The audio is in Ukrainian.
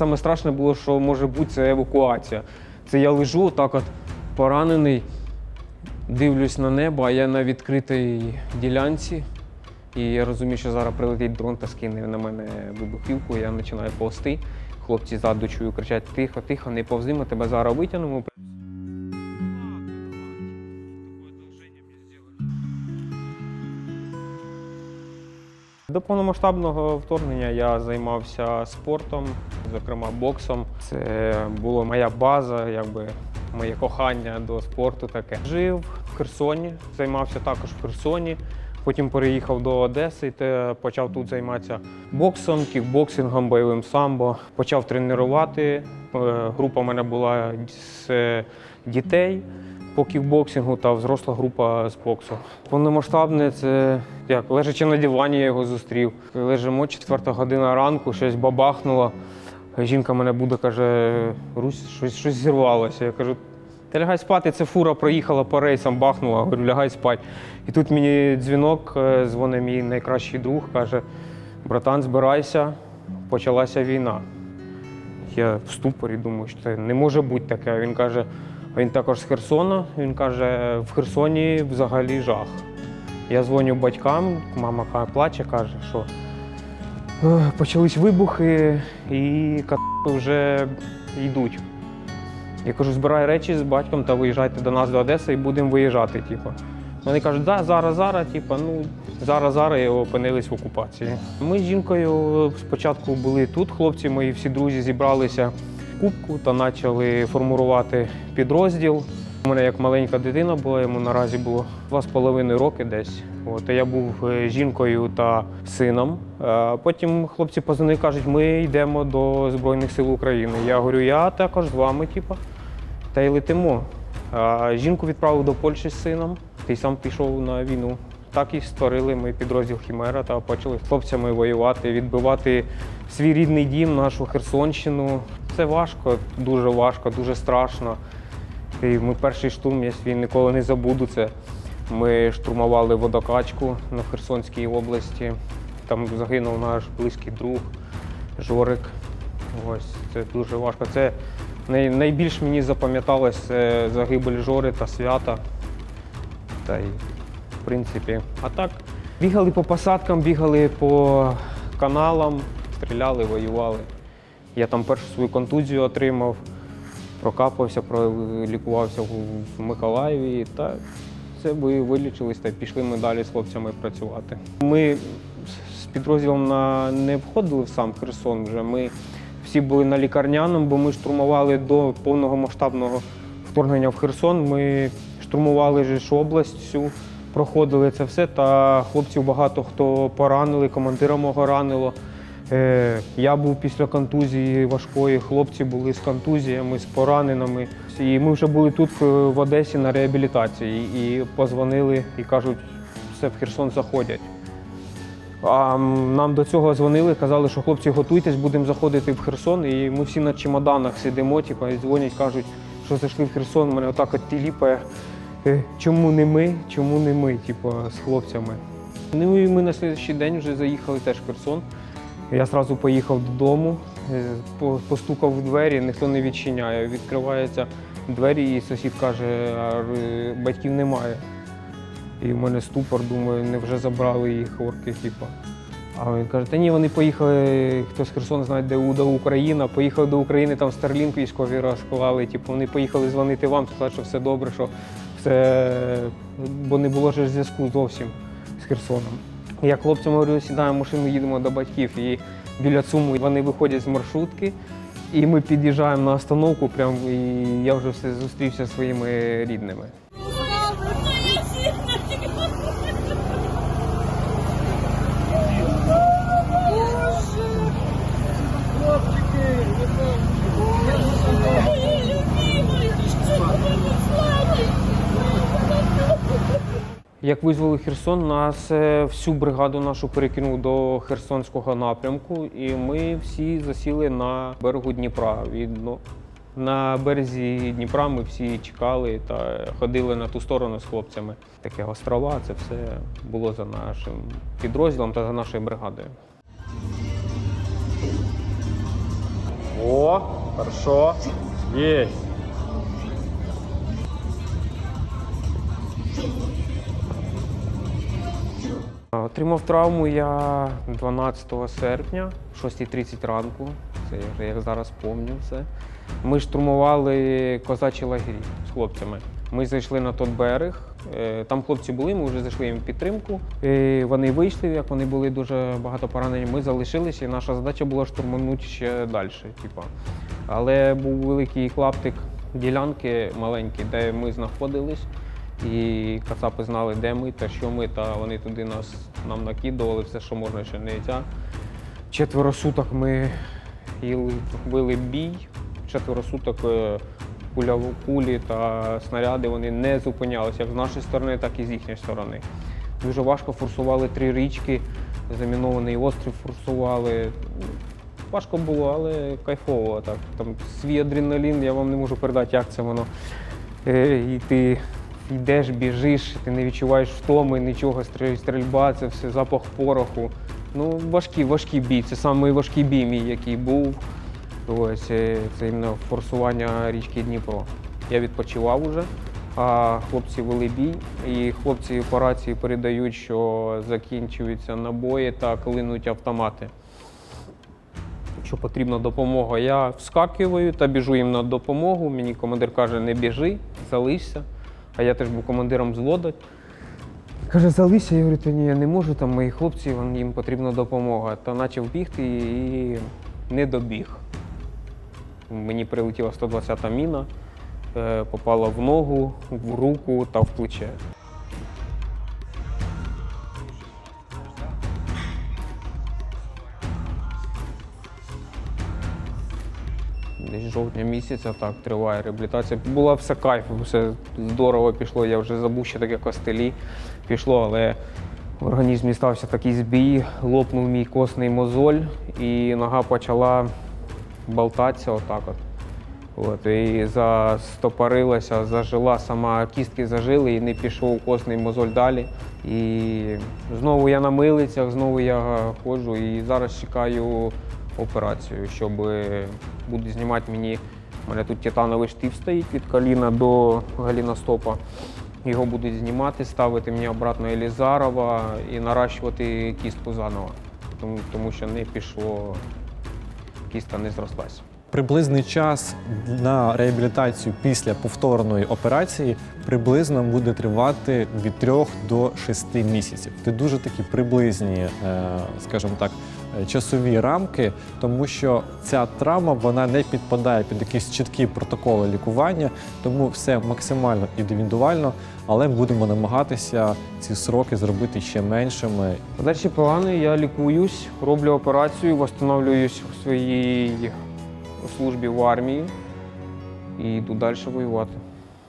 саме страшне було, що може бути це евакуація. Це я лежу, так от поранений, дивлюсь на небо, а я на відкритій ділянці. І я розумію, що зараз прилетить дрон та скине на мене вибухівку, я починаю повзти. Хлопці ззаду чую, кричать: тихо, тихо, не повзи, ми тебе зараз витягнемо. До повномасштабного вторгнення я займався спортом, зокрема боксом. Це була моя база, якби моє кохання до спорту таке. Жив в Херсоні, займався також в Херсоні. Потім переїхав до Одеси та почав тут займатися боксом, кікбоксингом, бойовим самбо. Почав тренувати. Е, Група в мене була з дітей по кікбоксингу та взросла група з боксу. Повномасштабне це як лежачи на дивані, я його зустрів. Лежимо четверта година ранку, щось бабахнуло. Жінка мене буде, каже, Русь, щось, щось зірвалося. Я кажу, та лягай спати, це фура проїхала по рейсам, бахнула. Говорю, лягай спати. І тут мені дзвінок, е, дзвонить мій найкращий друг, каже: братан, збирайся, почалася війна. Я в ступорі думаю, що це не може бути таке. Він каже, він також з Херсона. Він каже, в Херсоні взагалі жах. Я дзвоню батькам, мама плаче, каже, що почались вибухи і вже йдуть. Я кажу, збирай речі з батьком та виїжджайте до нас до Одеси і будемо виїжджати. Типу. Вони кажуть, да, зараз, зараз, типу, ну, зараз, зараз і опинились в окупації. Ми з жінкою спочатку були тут, хлопці, мої всі друзі зібралися кубку та почали формувати підрозділ. У мене як маленька дитина була, йому наразі було два з половиною роки десь. От, я був е, жінкою та сином. Е, Потім хлопці позвонили, кажуть, ми йдемо до Збройних сил України. Я говорю, я також з вами, типу, та й летимо. Жінку відправив до Польщі з сином, й сам пішов на війну. Так і створили ми підрозділ Хімера та почали з хлопцями воювати, відбивати свій рідний дім, нашу Херсонщину. Це важко, дуже важко, дуже страшно. І ми перший штурм, я свій ніколи не забуду. Це ми штурмували водокачку на Херсонській області. Там загинув наш близький друг Жорик. Ось це дуже важко. Це найбільш мені запам'яталось це загибель Жори та свята. Та й в принципі. А так, бігали по посадкам, бігали по каналам, стріляли, воювали. Я там першу свою контузію отримав, прокапався, пролікувався в Миколаєві. Та це ви вилічились та пішли ми далі з хлопцями працювати. Ми з підрозділом на, не входили в сам Херсон вже. Ми всі були на лікарняному, бо ми штурмували до повного масштабного вторгнення в Херсон. Ми штурмували ж область всю, проходили це все. Та хлопців багато хто поранили, командира мого ранило. Е, Я був після контузії важкої, хлопці були з контузіями, з пораненими. І ми вже були тут е, в Одесі на реабілітації і позвонили і кажуть, все в Херсон заходять. А нам до цього дзвонили, казали, що хлопці готуйтесь, будемо заходити в Херсон. І ми всі на чемоданах сидимо, типу, і дзвонять, кажуть, що зайшли в Херсон. Мене отак от тіліпає. Е, Чому не ми? Чому не ми? Типу, з хлопцями. Ну і ми на слідчий день вже заїхали теж в Херсон. Я одразу поїхав додому, е, постукав в двері, ніхто не відчиняє. Відкриваються двері, і сусід каже, батьків немає. І в мене ступор, думаю, не вже забрали їх орки, типу. А він каже, та ні, вони поїхали, хто з Херсона знає, де Уда Україна, поїхали до України, там Старлінк військові розклали. Типу, вони поїхали дзвонити вам, сказати, що все добре, що все, бо не було ж зв'язку зовсім з Херсоном. Я хлопцям говорю, сідаємо в машину, їдемо до батьків. І біля ЦУМу вони виходять з маршрутки, і ми під'їжджаємо на остановку, прям, і я вже все зустрівся зі своїми рідними. Як визвали Херсон, нас е, всю бригаду нашу перекинув до Херсонського напрямку, і ми всі засіли на берегу Дніпра. Від, ну, на березі Дніпра ми всі чекали та ходили на ту сторону з хлопцями. Таке острова, це все було за нашим підрозділом та за нашою бригадою. О, хорошо. Есть. Отримав травму я 12 серпня, 6.30 ранку. Це я вже як зараз пам'ятаю це. Ми штурмували козачі лагері з хлопцями. Ми зайшли на той берег. е, Там хлопці були, ми вже зайшли їм в підтримку. І вони вийшли, як вони були дуже багато поранені. Ми залишилися, і наша задача була штурманути ще далі. Типа. Але був великий клаптик ділянки маленький, де ми знаходились. І кацапи знали, де ми та що ми, та вони туди нас нам накидували все, що можна, що не ця. Четверо суток ми їли, били бій. Четверо суток е, кулі та снаряди вони не зупинялися як з нашої сторони, так і з їхньої сторони. Дуже важко форсували три річки, замінований острів форсували. Важко було, але кайфово. Так. Там свій адреналін, я вам не можу передати, як це воно. Е, І ти йдеш, біжиш, ти не відчуваєш втоми, нічого, стрільба, це все запах пороху. Ну, важкий, важкий бій. Це самий важкий бій мій, який був. Ось е, це іменно форсування річки Дніпро. Я відпочивав уже, а хлопці вели бій, і хлопці по рації передають, що закінчуються набої та клинуть автомати. Якщо потрібна допомога, я вскакую та біжу їм на допомогу. Мені командир каже, не біжи, залишся. А я теж був командиром взводу. Каже, залися, я говорю, ні, я не можу, там мої хлопці, вон, їм потрібна допомога. Та почав бігти і не добіг. Мені прилетіла 120-та міна, е, попала в ногу, в руку та в плече. Десь жовтня місяця так триває реабілітація. Була все кайф, все здорово пішло. Я вже забув, що таке костелі пішло, але в організмі стався такий збій, лопнув мій костний мозоль, і нога почала болтатися отак от. От, і застопорилася, зажила, сама кістки зажили і не пішов костний мозоль далі. І знову я на милицях, знову я ходжу і зараз чекаю операцію, щоб будуть знімати мені. У мене тут титановий штиф стоїть від коліна до галіностопа. Його будуть знімати, ставити мені обратно Елізарова і наращувати кістку заново, тому, тому що не пішло, кістка не зрослася. Приблизний час на реабілітацію після повторної операції приблизно буде тривати від 3 до 6 місяців. Це дуже такі приблизні, е, скажімо так, часові рамки, тому що ця травма вона не підпадає під якісь чіткі протоколи лікування, тому все максимально індивідуально, але будемо намагатися ці сроки зробити ще меншими Далі плани, я лікуюсь, роблю операцію, восстановлююсь у своїй службі в армії і йду далі воювати.